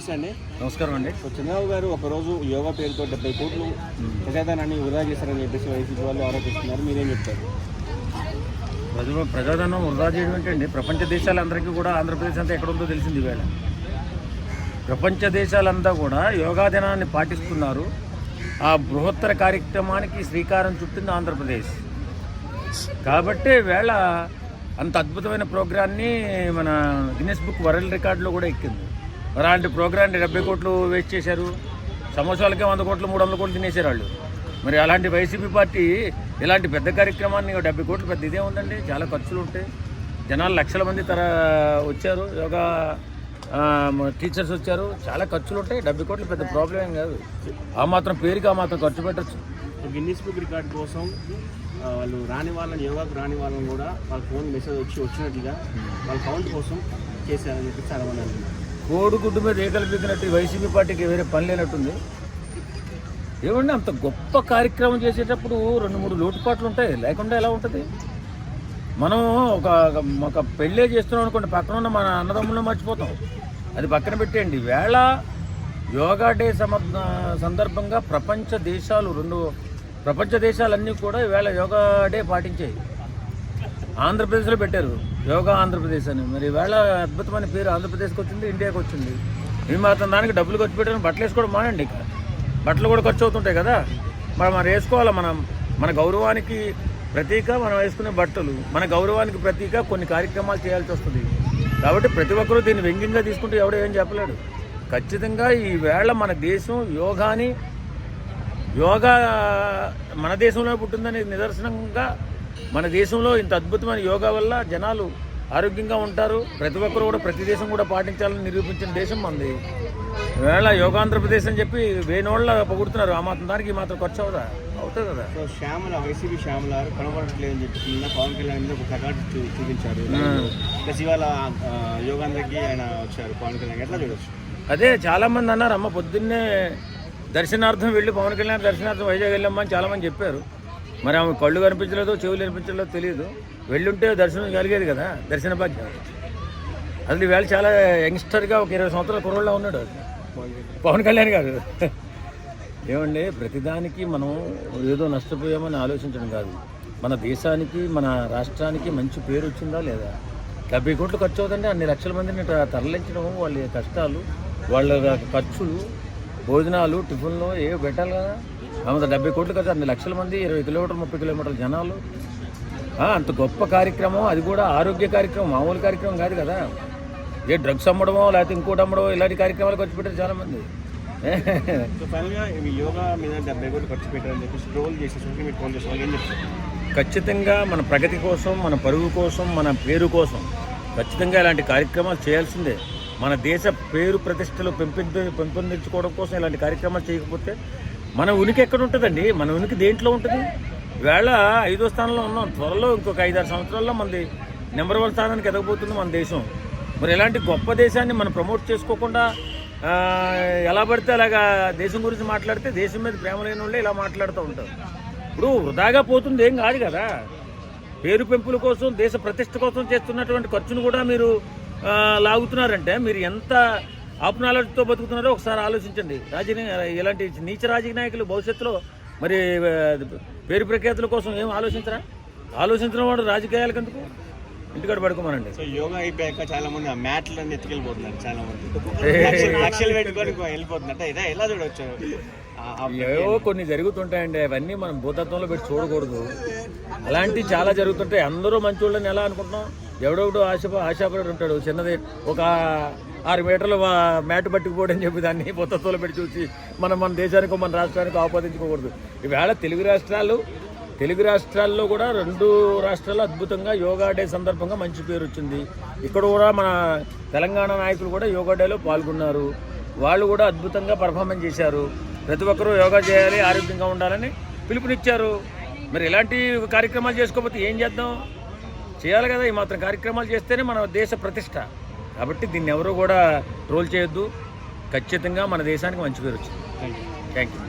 నమస్తే అండి నమస్కారం అండి. సో చంద్రబాబు గారు ఒకరోజు యోగా పేరుతో డెబ్బై కోట్లు ప్రజాధనాన్ని వృధా చేశారని చెప్పేసి వైసీపీ వాళ్ళు ఆరోపిస్తున్నారు. మీరేం చెప్తారు? ప్రజలు ప్రజాధనం వృధా చేయడం ఏంటండి ప్రపంచ దేశాలందరికీ కూడా ఆంధ్రప్రదేశ్ అంతా ఎక్కడ ఉందో తెలిసింది ఈవేళ ప్రపంచ దేశాలంతా కూడా యోగా దినాన్ని పాటిస్తున్నారు. ఆ బృహత్తర కార్యక్రమానికి శ్రీకారం చుట్టింది ఆంధ్రప్రదేశ్. కాబట్టి వేళ అంత అద్భుతమైన ప్రోగ్రాన్ని మన గిన్నెస్ బుక్ వరల్డ్ రికార్డులో కూడా ఎక్కింది. అలాంటి ప్రోగ్రాన్ని డెబ్బై కోట్లు వేస్ట్ చేశారు. సంవత్సరాలకే వంద కోట్లు మూడు వందల కోట్లు తినేశారు వాళ్ళు. మరి అలాంటి వైసీపీ పార్టీ ఇలాంటి పెద్ద కార్యక్రమాన్ని డెబ్బై కోట్లు పెద్ద ఇదే ఉందండి. చాలా ఖర్చులు ఉంటాయి. జనాలు లక్షల మంది తర వచ్చారు. యోగా టీచర్స్ వచ్చారు. చాలా ఖర్చులు ఉంటాయి. డెబ్బై కోట్లు పెద్ద ప్రాబ్లం ఏం కాదు. ఆ మాత్రం పేరుకి ఆ మాత్రం ఖర్చు పెట్టచ్చు. సో గిన్నీస్ బుక్ రికార్డ్ కోసం వాళ్ళు రాని వాళ్ళని యోగాకు రాని వాళ్ళని కూడా వాళ్ళ ఫోన్ మెసేజ్ వచ్చి వచ్చినట్టుగా వాళ్ళ కౌంట్ కోసం చేశారని చెప్పి చాలా మంది అంటున్నారు. కోడిగుడ్డు మీద ఏకలు పీకినట్టు వైసీపీ పార్టీకి వేరే పని లేనట్టుంది. ఏమండి అంత గొప్ప కార్యక్రమం చేసేటప్పుడు రెండు మూడు లోటుపాట్లు ఉంటాయి. లేకుండా ఎలా ఉంటుంది? మనం ఒక ఒక పెళ్ళే చేస్తున్నాం అనుకోండి పక్కన ఉన్న మన అన్నదమ్ములను మర్చిపోతాం. అది పక్కన పెట్టేయండి. వేళ యోగా డే సమ సందర్భంగా ప్రపంచ దేశాలు రెండు ప్రపంచ దేశాలన్నీ కూడా ఈవేళ యోగా డే పాటించాయి. ఆంధ్రప్రదేశ్లో పెట్టారు. యోగా ఆంధ్రప్రదేశ్ అని. మరి వేళ అద్భుతమైన పేరు ఆంధ్రప్రదేశ్కి వచ్చింది ఇండియాకి వచ్చింది. మేము మాత్రం దానికి డబ్బులు ఖర్చు పెట్టాను బట్టలు వేసుకోవడం మానండి ఇక. బట్టలు కూడా ఖర్చు అవుతుంటాయి కదా. మరి మనం వేసుకోవాలి మనం? మన గౌరవానికి ప్రతీక మనం వేసుకునే బట్టలు. మన గౌరవానికి ప్రతీక కొన్ని కార్యక్రమాలు చేయాల్సి వస్తుంది. కాబట్టి ప్రతి ఒక్కరూ దీన్ని వ్యంగ్యంగా తీసుకుంటే ఎవడో ఏం చెప్పలేడు. ఖచ్చితంగా ఈ వేళ మన దేశం యోగాని యోగా మన దేశంలో పుట్టిందని నిదర్శనంగా మన దేశంలో ఇంత అద్భుతమైన యోగా వల్ల జనాలు ఆరోగ్యంగా ఉంటారు. ప్రతి ఒక్కరు కూడా ప్రతి దేశం కూడా పాటించాలని నిరూపించిన దేశం మనది వేళ యోగాంధ్రప్రదేశ్ అని చెప్పి వేణోళ్ళ పొగుడుతున్నారు. ఆ మాత్రం దానికి మాత్రం ఖర్చు అవుదా అవుతుంది కదా. సో శ్యామల వైసీపీ శ్యామల కనబడట్లేదని చెప్పి నిన్న పవన్ కళ్యాణ్ మీద ఒక ప్లకార్డ్ చూపించారు. ప్లస్ ఇవాళ యోగాంధ్రకి ఆయన వచ్చారు పవన్ కళ్యాణ్ ఎట్లా చూడొచ్చు? అదే చాలామంది అన్నారు అమ్మ పొద్దున్నే దర్శనార్థం వెళ్ళి పవన్ కళ్యాణ్ దర్శనార్థం వైజాగ్ వెళ్ళామని చాలామంది చెప్పారు. మరి ఆమె కళ్ళు కనిపించలేదో చెవులు కనిపించలేదో తెలియదు వెళ్ళుంటే దర్శనం కలిగేది కదా దర్శన భాగ్యం అసలు ఈవేళ చాలా యంగ్స్టర్గా ఒక ఇరవై సంవత్సరాల కుర్రోళ్ళ ఉన్నాడు పవన్ కళ్యాణ్ గారు. ఏమండి ప్రతిదానికి మనం ఏదో నష్టపోయామని ఆలోచించడం కాదు. మన దేశానికి మన రాష్ట్రానికి మంచి పేరు వచ్చిందా లేదా? డెబ్బై కోట్లు ఖర్చు అవుతుంటే అన్ని లక్షల మందిని తరలించడం వాళ్ళ కష్టాలు వాళ్ళ ఖర్చులు భోజనాలు టిఫిన్లు ఏ పెట్టాలి కదా? అంత డెబ్బై కోట్లు ఖర్చు అన్ని లక్షల మంది ఇరవై కిలోమీటర్లు ముప్పై కిలోమీటర్ల జనాలు. అంత గొప్ప కార్యక్రమం అది కూడా ఆరోగ్య కార్యక్రమం మామూలు కార్యక్రమం కాదు కదా. ఏ డ్రగ్స్ అమ్మడమో లేకపోతే ఇంకోటి అమ్మడమో ఇలాంటి కార్యక్రమాలు ఖర్చు పెట్టారు చాలామంది. ఖచ్చితంగా మన ప్రగతి కోసం మన పరుగు కోసం మన పేరు కోసం ఖచ్చితంగా ఇలాంటి కార్యక్రమాలు చేయాల్సిందే. మన దేశ పేరు ప్రతిష్టలు పెంపొంది పెంపొందించుకోవడం కోసం ఇలాంటి కార్యక్రమాలు చేయకపోతే మన ఉనికి ఎక్కడ ఉంటుందండి? మన ఉనికి దేంట్లో ఉంటుంది? వేళ ఐదో స్థానంలో ఉన్నాం. త్వరలో ఇంకొక ఐదారు సంవత్సరాల్లో మనది నెంబర్ వన్ స్థానానికి ఎదగబోతుంది మన దేశం. మరి ఇలాంటి గొప్ప దేశాన్ని మనం ప్రమోట్ చేసుకోకుండా ఎలా పడితే అలాగా దేశం గురించి మాట్లాడితే దేశం మీద ప్రేమ లేని వాళ్ళే ఇలా మాట్లాడుతూ ఉంటారు. ఇప్పుడు వృధాగా పోతుంది ఏం కాదు కదా. పేరు పెంపుల కోసం దేశ ప్రతిష్ట కోసం చేస్తున్నటువంటి ఖర్చును కూడా మీరు లాగుతున్నారంటే మీరు ఎంత ఆపనాలతో బతుకుతున్నారో ఒకసారి ఆలోచించండి. రాజకీయ ఇలాంటి నీచ రాజకీయ నాయకులు భవిష్యత్తులో మరి పేరు ప్రఖ్యాతుల కోసం ఏం ఆలోచించరా? ఆలోచించిన వాడు రాజకీయాలకు ఎందుకు? ఇంటికాడ పడుకోమనండి. సో యోగా అయిపోయాక చాలా మంది ఆ మ్యాట్లన్నీ ఎత్తుకెళ్ళిపోతున్నారు చాలా మంది. పెట్టుకొని వెళ్ళిపోతున్నారు. అంటే ఇదే ఎలా ఆ ఏవో కొన్ని జరుగుతుంటాయండి. అవన్నీ మనం భూతత్వంలో పెట్టి చూడకూడదు. అలాంటివి చాలా జరుగుతుంటాయి. అందరూ మంచోళ్ళని ఎలా అనుకుంటున్నాం? ఎవడెవడో ఆశ ఆశాపడి ఉంటాడు చిన్నది ఒక ఆరు మీటర్లు మ్యాట్ పట్టుకుపోవడం చెప్పి దాన్ని పొత్తత్తులు పెట్టి చూసి మనం మన దేశానికి మన రాష్ట్రానికి ఆపాదించుకోకూడదు. ఈవేళ తెలుగు రాష్ట్రాలు తెలుగు రాష్ట్రాల్లో కూడా రెండు రాష్ట్రాల్లో అద్భుతంగా యోగా డే సందర్భంగా మంచి పేరు వచ్చింది. ఇక్కడ కూడా మన తెలంగాణ నాయకులు కూడా యోగా డేలో పాల్గొన్నారు. వాళ్ళు కూడా అద్భుతంగా పర్ఫార్మెన్స్ చేశారు. ప్రతి ఒక్కరూ యోగా చేయాలి ఆరోగ్యంగా ఉండాలని పిలుపునిచ్చారు. మరి ఇలాంటి కార్యక్రమాలు చేసుకోకపోతే ఏం చేద్దాం? చేయాలి కదా ఈ మాత్రం కార్యక్రమాలు చేస్తేనే మన దేశ ప్రతిష్ట. కాబట్టి దీన్ని ఎవరు కూడా ట్రోల్ చేయొద్దు. ఖచ్చితంగా మన దేశానికి మంచి పేరు వచ్చింది. Thank you thank you